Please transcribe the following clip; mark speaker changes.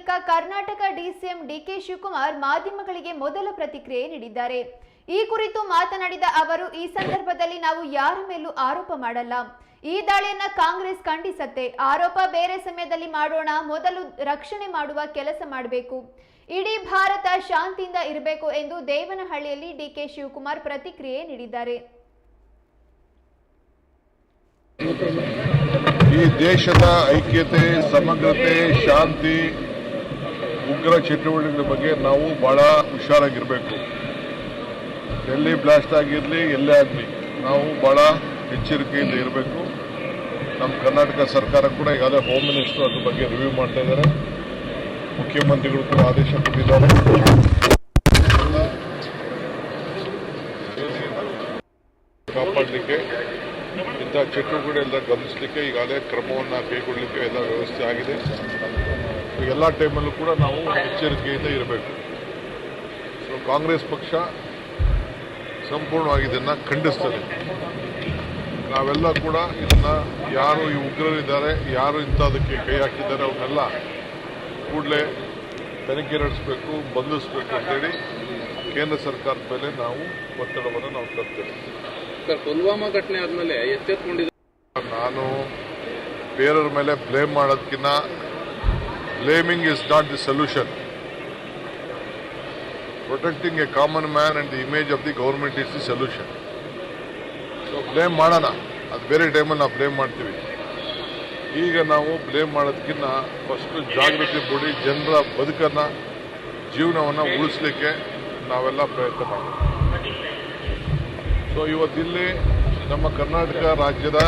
Speaker 1: ಬಳಿಕ Karnataka DCM DK Shivakumar ಮಾಧ್ಯಮಗಳಿಗೆ ಮೊದಲ ಪ್ರತಿಕ್ರಿಯೆ ನೀಡಿದ್ದಾರೆ. ಈ ಕುರಿತು ಮಾತನಾಡಿದ ಅವರು, ಈ ಸಂದರ್ಭದಲ್ಲಿ ನಾವು ಯಾರ ಮೇಲೂ ಆರೋಪ ಮಾಡಲ್ಲ. ಈ ದಾಳಿಯನ್ನ ಕಾಂಗ್ರೆಸ್ ಖಂಡಿಸತ್ತೆ. ಆರೋಪ ಬೇರೆ ಸಮಯದಲ್ಲಿ ಮಾಡೋಣ, ಮೊದಲು ರಕ್ಷಣೆ ಮಾಡುವ ಕೆಲಸ ಮಾಡಬೇಕು. ಇಡೀ ಭಾರತ ಶಾಂತಿಯಿಂದ ಇರಬೇಕು ಎಂದು ದೇವನಹಳ್ಳಿಯಲ್ಲಿ ಡಿಕೆ ಶಿವಕುಮಾರ್ ಪ್ರತಿಕ್ರಿಯೆ ನೀಡಿದ್ದಾರೆ.
Speaker 2: ಈ ದೇಶದ ಐಕ್ಯತೆ, ಸಮಗ್ರತೆ, ಶಾಂತಿ ಉಗ್ರ ಚಟುವಟಿಕೆಗಳ ಬಗ್ಗೆ ನಾವು ಬಹಳ ಹುಷಾರಾಗಿರಬೇಕು. ಎಲ್ಲಿ ಬ್ಲಾಸ್ಟ್ ಆಗಿರಲಿ, ಎಲ್ಲೇ ಆಗಲಿ, ನಾವು ಬಹಳ ಎಚ್ಚರಿಕೆಯಿಂದ ಇರಬೇಕು. ನಮ್ಮ ಕರ್ನಾಟಕ ಸರ್ಕಾರ ಕೂಡ ಈಗಾಗಲೇ ಹೋಮ್ ಮಿನಿಸ್ಟರ್ ಅದ್ರ ಬಗ್ಗೆ ರಿವ್ಯೂ ಮಾಡ್ತಾ ಇದ್ದಾರೆ. ಮುಖ್ಯಮಂತ್ರಿಗಳು ಕೂಡ ಆದೇಶ ಕೊಟ್ಟಿದ್ದಾರೆ. ಕಾಪಾಡಲಿಕ್ಕೆ, ಇಂಥ ಚಟುವಟಿಕೆ ಎಲ್ಲ ಗಮನಿಸಲಿಕ್ಕೆ ಈಗಾಗಲೇ ಕ್ರಮವನ್ನು ಕೈಗೊಳ್ಳಲಿಕ್ಕೆ ಎಲ್ಲ ವ್ಯವಸ್ಥೆ ಆಗಿದೆ. ಎಲ್ಲ ಟೈಮಲ್ಲೂ ಕೂಡ ನಾವು ಎಚ್ಚರಿಕೆಯಿಂದ ಇರಬೇಕು. ಸೊ ಕಾಂಗ್ರೆಸ್ ಪಕ್ಷ ಸಂಪೂರ್ಣವಾಗಿ ಇದನ್ನು ಖಂಡಿಸ್ತದೆ. ನಾವೆಲ್ಲ ಕೂಡ ಇದನ್ನು ಯಾರು ಈ ಉಗ್ರರಿದ್ದಾರೆ ಯಾರು ಇಂಥದಕ್ಕೆ ಕೈ ಹಾಕಿದ್ದಾರೆ ಅವನ್ನೆಲ್ಲ ಕೂಡಲೇ ತನಿಖೆ ನಡೆಸಬೇಕು ಬಂಧಿಸಬೇಕು ಅಂತೇಳಿ ಕೇಂದ್ರ ಸರ್ಕಾರದ ಮೇಲೆ ನಾವು ಒತ್ತಡವನ್ನು ನಾವು ತರ್ತೇವೆ.
Speaker 3: ಸರ್ ಪುಲ್ವಾಮಾ ಘಟನೆ ಆದಮೇಲೆ ಎಚ್ಚೆತ್ಕೊಂಡಿದ್ದ
Speaker 2: ನಾನು ಬೇರೆಯವ್ರ ಮೇಲೆ ಬ್ಲೇಮ್ ಮಾಡೋದಕ್ಕಿಂತ blaming is not the solution protecting a common man and the image of the government is the solution so blame ಮಾಡೋಣ. ಅದು ಬೇರೆ ಟೈಮಲ್ಲಿ ನಾವು ಬ್ಲೇಮ್ ಮಾಡ್ತೀವಿ. ಈಗ ನಾವು ಬ್ಲೇಮ್ ಮಾಡೋದಕ್ಕಿಂತ ಫಸ್ಟ್ ಜಾಗೃತಿ ಮೂಡಿ ಜನರ ಬದುಕನ್ನು, ಜೀವನವನ್ನು ಉಳಿಸ್ಲಿಕ್ಕೆ ನಾವೆಲ್ಲ ಪ್ರಯತ್ನ ಮಾಡೋಣ. ಸೊ ಇವತ್ತಿಲ್ಲಿ ನಮ್ಮ ಕರ್ನಾಟಕ ರಾಜ್ಯದ